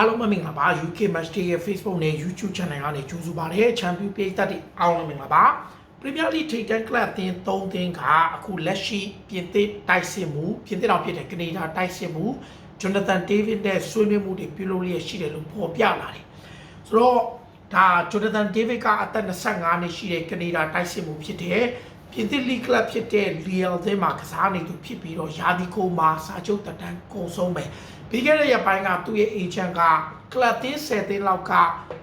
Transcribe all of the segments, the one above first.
အားလုံးပဲမင်္ဂလာပါ UK Match Day ရဲ့ Facebook နဲ့ YouTube Channel ကနေကြိုဆိုပါရစေချန်ပီယံပရိသတ်တွေအားလုံးမင်္ဂလာပါပရီးမီးယားလိထိပ်တန်းကလပ်အသင်း၃သင်းကအခုလက်ရှိပြင်သစ်တိုက်စစ်မှုပြင်သစ်တော်ဖြစ်တဲ့ကနေဒါတိုက်စစ်မှုဂျွန်နသန်ဒေးဗစ်နဲ့ဆွေးနွေးမှုတွေပြုလုပ်ရရှိတယ်လို့ဖော်ပြလာတယ်ဆိုတော့ဒါဂျွန်နသန်ဒေးဗစ်ကအသက်25နှစ်ရှိတဲ့ကနေဒါတိုက်စစ်မှုဖြစ်တဲ့ ပြင်သစ်လီကလပ်ဖြစ်တဲ့လီယယ်သင်းမှာကစားနေသူဖြစ်ပြီးတော့ယာဒီကိုမှာစာချုပ်တက်တန်းကုန်ဆုံးပဲပြီးခဲ့တဲ့ရက်ပိုင်းကသူ့ရဲ့အေဂျင့်ကကလပ်သင်း10သင်းလောက်က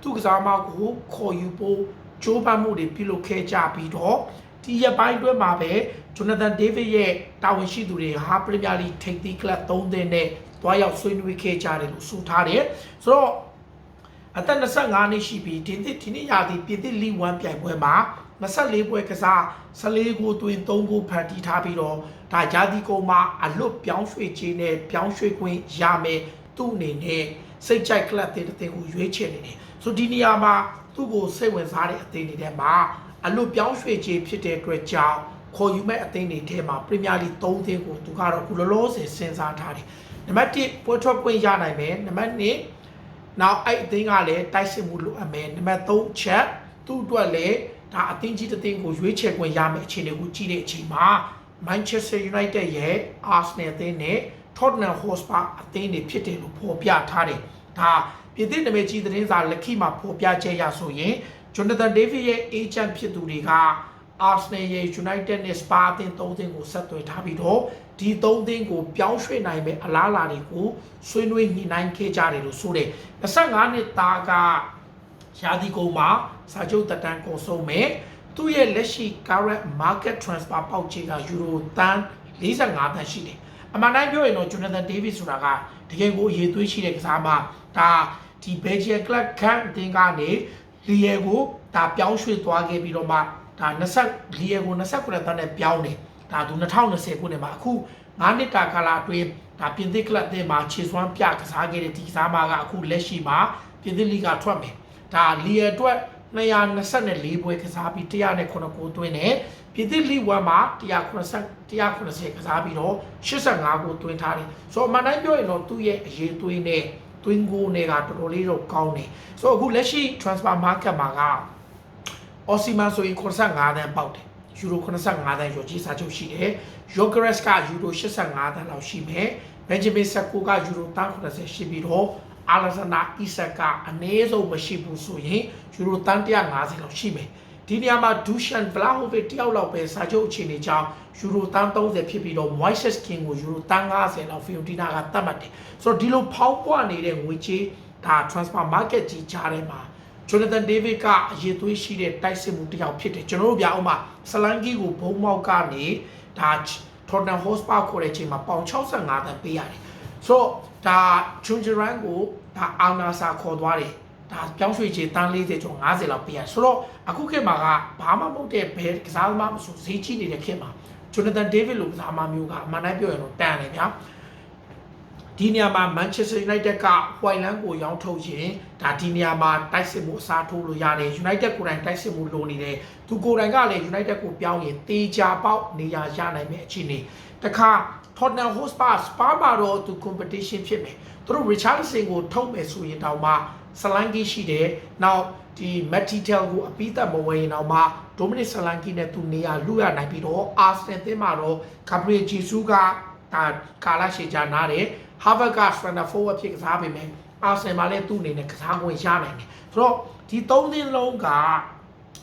သူ့ကစားမကိုခေါ်ယူဖို့ကြိုးပမ်းမှုတွေပြုလုပ်ခဲ့ကြပြီးတော့ဒီရက်ပိုင်းအတွင်းမှာပဲဂျွန်နသန်ဒေးဗစ်ရဲ့တာဝန်ရှိသူတွေဟာပရီးမီးယားလိထိပ်သီးကလပ်3သင်းနဲ့တွားရောက်ဆွေးနွေးခဲ့ကြတယ်လို့ဆိုထားတယ်ဆိုတော့ အသက်25နှစ်ရှိပြီးဒီနှစ်ဒီနှစ်ရာသီပြည်သစ်လီ1ပြိုင်ပွဲမှာ24ပွဲကစား14ဂိုးသွင်း3ဂိုးဖန်တီးထားပြီးတော့ဒါဂျာဒီကုံမှာအလွတ်ပြောင်းရွှေ့ခြင်းနဲ့ပြောင်းရွှေ့ခွင့်ရမယ်သူ့အနေနဲ့စိတ်ကြိုက်ကလပ်တဲ့တဲ့ကိုရွေးချယ်နေတယ်ဆိုဒီနေရာမှာသူ့ကိုစိတ်ဝင်စားတဲ့အသင်းတွေထဲမှာအလွတ်ပြောင်းရွှေ့ခြင်းဖြစ်တဲ့အတွက်ကြောင့်ခေါ်ယူမဲ့အသင်းတွေထဲမှာပရီးမီးယားလိ3သင်းကိုသူကတော့အခုလောလောဆယ်စဉ်းစားထားတယ်နံပါတ်1ပွဲထွက်ခွင့်ရနိုင်မယ်နံပါတ်2 နောက်အဲ့အသင်းကလည်းတိုက်စစ်မှုလိုအပ်မယ်နံပါတ်3ချက်သူ့အတွက်လည်းဒါအသင်းကြီးတစ်သင်းကိုရွေးချယ်ခွင့်ရမယ်အခြေအနေကိုကြည့်တဲ့အချိန်မှာ Manchester United ရဲ့ Arsenal အသင်းနဲ့ Tottenham Hotspur အသင်းတွေဖြစ်တယ်လို့ဖော်ပြထားတယ်ဒါပြည်သစ်နာမည်ကြီးသတင်းစာလက်ခိမှာဖော်ပြချက်ရဆိုရင် Jonathan David ရဲ့ agent ဖြစ်သူတွေက Arsenal ရဲ့ United နဲ့ Spa အသင်း၃သင်းကိုဆက်သွယ်ထားပြီးတော့ ဒီ၃သင်းကိုပြောင်းရွှေ့နိုင်မဲ့အလားအလာတွေကိုဆွေးနွေးညှိနှိုင်းခဲ့ကြတယ်လို့ဆိုတယ်25နှစ်သားကရာသီကုန်မှာစာချုပ်တက်တန်းကုန်ဆုံးမဲ့သူ့ရဲ့လက်ရှိ current market transfer ပေါက်ချေကယူရိုတန်း45တန်းရှိတယ်အမှန်တိုင်းပြောရင်တော့ Jonathan David ဆိုတာကတကယ်ကိုအရေးသွေးရှိတဲ့ကစားမဒါဒီ Belgian club ခန့်အသင်းကနေလီယယ်ကိုဒါပြောင်းရွှေ့သွားခဲ့ပြီးတော့မှဒါ20လီယယ်ကို29တန်းနဲ့ပြောင်းတယ် ဒါသူ2020ခုနှစ်မှာအခု9နှစ်တာကာလအတွင်းဒါပြင်သစ်ကလပ်အသင်းမှာခြေစွမ်းပြကစားခဲ့တဲ့ဒီကစားမကအခုလက်ရှိမှာပြင်သစ်လိဂါထွက်မယ်ဒါလီယယ်အတွက်224ပွဲကစားပြီး109ကိုသွင်းတယ်ပြည်သစ်လိ1မှာ190 190ကစားပြီးတော့85ကိုသွင်းထားတယ်ဆိုတော့အမှန်တိုင်းပြောရင်တော့သူ့ရဲ့အရေးသွင်းနဲ့သွင်းကိုနဲ့ကတော်တော်လေးတော့ကောင်းတယ်ဆိုတော့အခုလက်ရှိ transfer market မှာကအော်စီမန်ဆိုရင်85တန်းပေါက်တယ် ယူရို85တန်းရောကြီးစာချုပ်ရှိတယ်ယိုဂရက်စ်ကယူရို85တန်းလောက်ရှိမယ်ဘန်ဂျမင်ဆက်ကိုကယူရို190ရှိပြီးတော့အာလဇနာအီဆက်က အနည်းဆုံးမရှိဘူးဆိုရင်ယူရိုတန်150လောက်ရှိမယ်ဒီနေရာမှာဒူရှန်ဗလာဟိုဗစ်တယောက်လောက်ပဲစာချုပ်အခြေအနေကြောင့်ယူရိုတန်30ဖြစ်ပြီးတော့ Moises King ကိုယူရိုတန်50လောက်ဖီယိုတီနာကတတ်မှတ်တယ်ဆိုတော့ဒီလိုဖောင်းပွားနေတဲ့ငွေကြေးဒါ transfer market ကြီးကြားထဲမှာ Jonathan David ကအရေးသွေးရှိတဲ့တိုက်စစ်မှုတစ်ယောက်ဖြစ်တယ်ကျွန်တော်တို့ပြအောင်မှာဆလန်ကီကိုဘုံမောက်ကနေဒါ Tottenham Hotspur ခေါ်တဲ့အချိန်မှာပေါင်65တန်းပေးရတယ်ဆိုတော့ဒါဂျွန်ဂျရန်ကိုဒါအာနာစာခေါ်သွားတယ်ဒါပြောင်းရွှေ့ချေတန်း40ကျော်50လောက်ပေးရဆိုတော့အခုခေတ်မှာကဘာမှမဟုတ်တဲ့ဘယ်ကစားသမားမဆိုဈေးကြီးနေတဲ့ခေတ်မှာ Jonathan David လိုကစားသမားမျိုးကအမှန်တမ်းပြောရင်တော့တန်တယ်ဗျာ ဒီနေရာမှာ Manchester United က Hoyland ကိုရောင်းထုတ်ရင်ဒါဒီနေရာမှာတိုက်စစ်မှုအစားထိုးလို့ရတယ် United ကိုယ်တိုင်တိုက်စစ်မှုလိုနေတယ်သူကိုယ်တိုင်ကလည်း United ကိုပြောင်းရင်တေချာပေါက်နေရာရနိုင်မယ့်အခြေအနေတခါ Tottenham Hotspur Spa မှာတော့သူ competition ဖြစ်မယ်သူတို့ Richarlison ကိုထုတ်မယ်ဆိုရင်တောင်မှဆလန်ကီရှိတယ်နောက်ဒီ Matitel ကိုအပိသက်မဝင်ရင်တော့မှ Dominic Solanke နဲ့သူနေရာလူရနိုင်ပြီးတော့ Arsenal အသင်းမှာတော့ Gabriel Jesus ကဒါ ကာလာရှေချာနားတယ် Harvard က Strand Forward ဖြစ်ကစားပေမဲ့ Arsenal မှာလည်းသူ့အနေနဲ့ကစားခွင့်ရနိုင်တယ်ဆိုတော့ဒီ၃သင်းလုံးက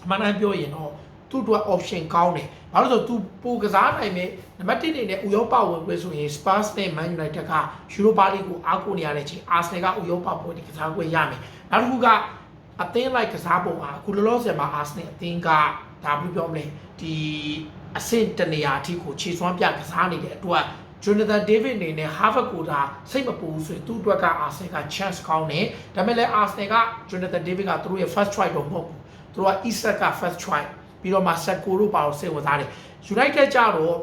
အမှန်တမ်းပြောရင်တော့သူ့အတွက် option ကောင်းတယ်ဘာလို့လဲဆိုတော့ तू ပိုကစားနိုင်မယ်နံပါတ်1အနေနဲ့ဥရောပဝင်ပွဲဆိုရင် Spurs နဲ့ Man United က Europa League ကိုအားကိုးနေရတဲ့ချိန် Arsenal ကဥရောပပွဲဒီကစားခွင့်ရမယ်နောက်တစ်ခုကအသင်းလိုက်ကစားပုံကအခုလောလောဆယ်မှာ Arsenal အသင်းကဒါဘူးပြောမလဲဒီအဆင့်တနေရာအထိကိုခြေစွမ်းပြကစားနေတဲ့အတွက် Jonathan David အနေနဲ့ Harvard ကိုဒါစိတ်မပူဘူးဆိုရင်သူ့အတွက်က Arsenal က chance ကောင်းတယ်ဒါပေမဲ့လည်း Arsenal က Jonathan David ကသူတို့ရဲ့ first choice တော့မဟုတ်ဘူးသူတို့က Isak က first choice ပြီးတော့မှ Seko တို့ပါတော့စိတ်ဝင်စားတယ် United ကြတော့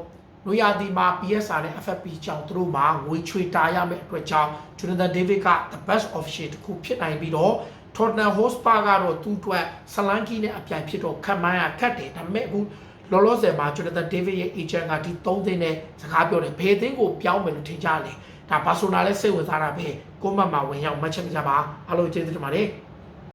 နွေရာသီမှာ PSR နဲ့ FFP ကြောင့်သူတို့မှာငွေချွေတာရမယ့်အတွက်ကြောင့် Jonathan David က the best option တစ်ခုဖြစ်နိုင်ပြီးတော့ Tottenham Hotspur ကတော့သူ့အတွက်ဆလန်ကီနဲ့အပြိုင်ဖြစ်တော့ခံမှန်းရခက်တယ်ဒါပေမဲ့အခု လောလောဆယ်မှာ Jonathan David ရဲ့ agent ကဒီ3သင်းနဲ့စကားပြောတယ်ဘယ်သင်းကိုပြောင်းမယ်လို့ထင်ကြလဲဒါဘာဆိုနာလဲစိတ်ဝင်စားတာပဲကိုမတ်မှာဝင်ရောက်မှတ်ချက်ပြကြပါအားလုံးကျေးဇူးတင်ပါတယ်